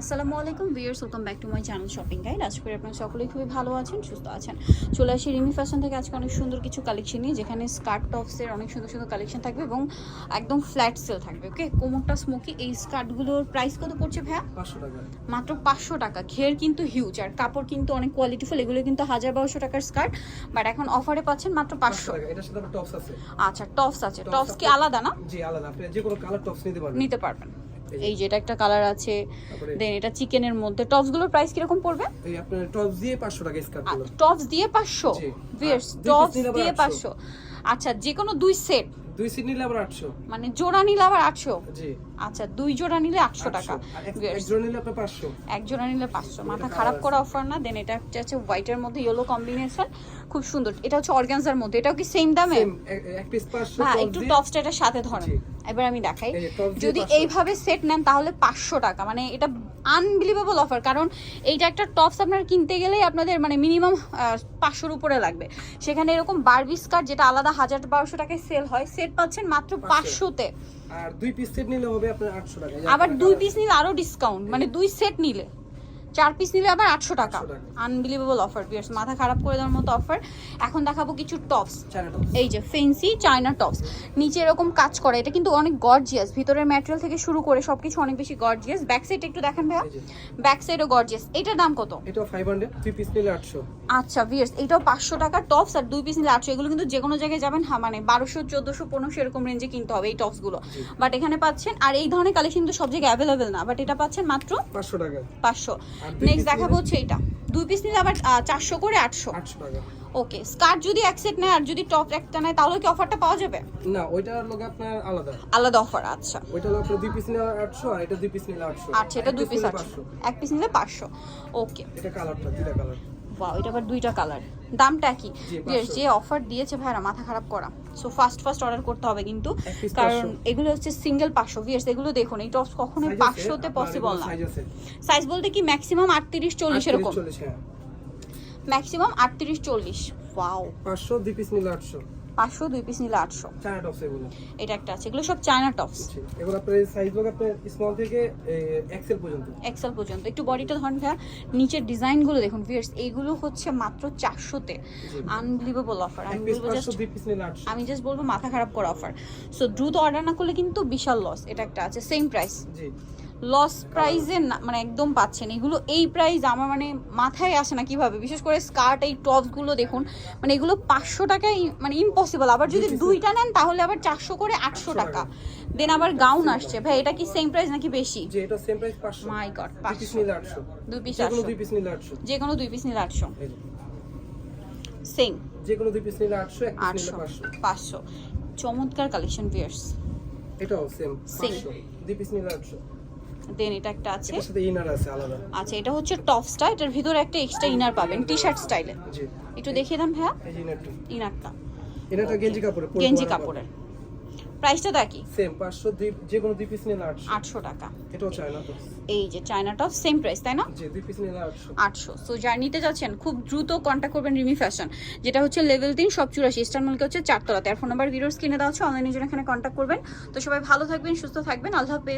আসসালামু আলাইকুম viewers welcome back to my channel shopping guide. আজকে করে আপনারা সকলেই খুবই ভালো আছেন সুস্থ আছেন। চলে আসি রিমি ফ্যাশন থেকে। আজকে অনেক সুন্দর কিছু কালেকশন নিয়ে যেখানে স্কার্ট টপসের অনেক সুন্দর সুন্দর কালেকশন থাকবে এবং একদম ফ্ল্যাট সেল থাকবে ওকে কোমরটা স্মোকি এই স্কার্টগুলোর প্রাইস কত পড়ছে ভাইয়া? পাঁচশো টাকা। মাত্র পাঁচশো টাকা। ঘের কিন্তু হিউজ আর কাপড় কিন্তু অনেক কোয়ালিটিফুল এগুলো কিন্তু হাজার বারোশো টাকার স্কার্ট বাট এখন অফারে পাচ্ছেন মাত্র পাঁচশো আচ্ছা টপস আছে। টপস কি আলাদা না? জি আলাদা। আপনি যে কোনো কালার টপস নিতে পারবেন। নিতে পারবেন। এই যে। এই যেটা একটা কালার আছে দেন এটা চিকেনের মধ্যে। টপসগুলোর প্রাইস কীরকম পড়বে? এই আপনার টপস দিয়ে পাঁচশো টাকা স্কার্টগুলো টপস দিয়ে পাঁচশো? জি। ভিয়ার্স টপস দিয়ে 800 পাঁচশো। আচ্ছা যে কোনো দুই সেট দুই সেট নিলে আবার আটশো। মানে জোড়া নিলে আবার আটশো? জি। আচ্ছা দুই জোড়া নিলে আটশো টাকা। এক- জোড়া নিলে আপনার পাঁচশো। এক জোড়া নিলে পাঁচশো। মাথা খারাপ করা অফার না। দেন এটা হচ্ছে হোয়াইটের মধ্যে ইয়েলো কম্বিনেশন খুব সুন্দর। এটা হচ্ছে অর্গানজার মধ্যে। এটাও কি সেম দামে? সেম এক পিস পাঁচশো হ্যাঁ একটু টপসটা এটার সাথে ধরেন। জি। এবার আমি দেখাই। যদি এইভাবে সেট নেন তাহলে পাঁচশো টাকা। মানে এটা আনবিলিভেবল অফার কারণ এইটা একটা টপস আপনার কিনতে গেলেই আপনাদের মানে মিনিমাম পাঁচশোর উপরে লাগবে। সেখানে এরকম বারবি স্কার্ট যেটা আলাদা হাজার বারোশো টাকায় সেল হয় সেট পাচ্ছেন মাত্র পাঁচশোতে। আর দুই পিস সেট নিলে হবে আপনার আটশো টাকা। আবার দুই পিস নিলে আরও ডিসকাউন্ট মানে দুই সেট নিলে। চার পিস নিলে আবার আটশো টাকা। 800 আনবিলিভেবল অফার বিয়ার্স মাথা খারাপ করে দেওয়ার মতো অফার এখন দেখাবো কিছু টপস এই যে ফেন্সি চায়না টপস নিচে এরকম কাজ করে এটা কিন্তু অনেক গর্জিয়াস ভিতরের ম্যাটেরিয়াল থেকে শুরু করে সবকিছু অনেক বেশি গর্জিয়াস ব্যাক সাইড একটু দেখেন ভাইয়া। ব্যাক সাইডও গর্জিয়াস এটার দাম কত? এটা ফাইভ হান্ড্রেড দুই পিস নিলে আটশো। আচ্ছা ভিয়ার্স এটাও পাঁচশো টাকা। টপস আর দুই পিস নিলে আটশো। এগুলো কিন্তু যে কোনো জায়গায় যাবেন হ্যাঁ মানে বারোশো চোদ্দোশো পনেরোশো এরকম রেঞ্জে কিনতে হবে এই টপসগুলো জি। বাট এখানে পাচ্ছেন আর এই ধরনের কালেকশন কিন্তু সব জায়গায় অ্যাভেলেবেল না। বাট এটা পাচ্ছেন মাত্র পাঁচশো টাকা। পাঁচশো। আর দুই নেক্সট দেখাবো হচ্ছে এটা দুই পিস নিলে আবার চারশো করে আটশো। ওকে স্কার্ট যদি এক সেট নেয় আর যদি টপ একটা নেয় তাহলে কি অফারটা পাওয়া যাবে? না ওইটা লোক আপনার আলাদা। আলাদা অফার আচ্ছা। ওইটা লোক দুই পিস নিলে আটশো আর এটা দুই পিস নিলে আটশো। আচ্ছা এটা দুই পিস 800 এক পিস নিলে পাঁচশো। ওকে এটা কালারটা দুইটা কালার বাহ এটা আবার দুইটা কালার দামটা কি? জি, Yes, 500 যে অফার দিয়েছে ভাইরা মাথা খারাপ করা। সো ফার্স্ট ফার্স্ট অর্ডার করতে হবে কিন্তু। কারণ এগুলো হচ্ছে সিঙ্গেল পাঁচশো। ভিয়ার্স এগুলো দেখুন এই টপস কখনোই পাঁচশোতে পসিবল না। সাইজ বলতে কি ম্যাক্সিমাম আটত্রিশ চল্লিশ এরকম। ম্যাক্সিমাম আটত্রিশ চল্লিশ। ওয়াও পাঁচশো দুই পিস নিলে আটশো। পাঁচশো দুই পিস নিলে আটশো। চায়না টপস এগুলো? এটা একটা আছে। এগুলো সব চায়না টপস। এগুলো আপনার সাইজ লোক আপনার স্মল থেকে এক্সেল পর্যন্ত? এক্সেল পর্যন্ত। একটু বডিটা ধরেন ভাইয়া নিচের ডিজাইনগুলো দেখুন ভিয়ার্স এইগুলো হচ্ছে মাত্র চারশোতে। আনবিলিভেবল অফার আমি বলব জাস্ট আমি জাস্ট বলব মাথা খারাপ করা অফার সো দ্রুত অর্ডার না করলে কিন্তু বিশাল লস এটা একটা আছে সেম প্রাইস জি। লস প্রাইসে মানে একদম পাচ্ছেন। এগুলো এই প্রাইস আমার মানে মাথায় আসে না কীভাবে। বিশেষ করে স্কার্ট এই টপসগুলো দেখুন মানে এগুলো পাঁচশো টাকায় মানে ইম্পসিবল আবার যদি দুইটা নেন তাহলে আবার চারশো করে আটশো টাকা। দেন আবার গাউন আসছে। ভাই এটা কি সেম প্রাইস নাকি বেশি? যে এটা সেম প্রাইস পাঁচশো। মাই গড দুই পিস পাঁচশো। নিলে আটশো। দুই পিস যে কোনো আটশো। দুই পিস নিলে আটশো। যে কোনো দুই পিস নিলে আটশো। এই যে। সেম যে কোনো দুই পিস নিলে আটশো এক পিস নিলে আটশো। পাঁচশো। পাঁচশো। চমৎকার কালেকশন ভিয়ার্স এটাও সেম Same. পাঁচশো। দুই পিস নিলে আটশো। দেন এটা একটা আছে। ইনার আছে আলাদা। আচ্ছা এটা হচ্ছে টপসটা এটার ভিতরে একটা এক্সট্রা ইনার পাবেন টি শার্ট স্টাইলে জি। একটু দেখিয়ে দেন ভাইয়া। ইনারটা ইনারটা গেঞ্জি কাপড়ে গেঞ্জি কাপড়ের। প্রাইসটা দেখি সেম পাঁচশো দুই যে কোনো দুই পিস নিলে আটশো। আটশো টাকা। এটাও চায়না তো এই যে চায়না টপ সেম প্রাইস তাই না? যে দুই পিস নিলে আটশো। আটশো। সো যার নিতে যাচ্ছেন খুব দ্রুত কন্ট্যাক্ট করবেন রিমি ফ্যাশন যেটা হচ্ছে লেভেল তিন সব চুরাশি। ইস্টার মলকে হচ্ছে চারতলাতে। আর ফোন নাম্বার ভিডিওস কিনে দেওয়া হচ্ছে অনলাইনে জন্য এখানে কন্ট্যাক্ট করবেন। তো সবাই ভালো থাকবেন সুস্থ থাকবেন। আল্লাহ হাফেজ।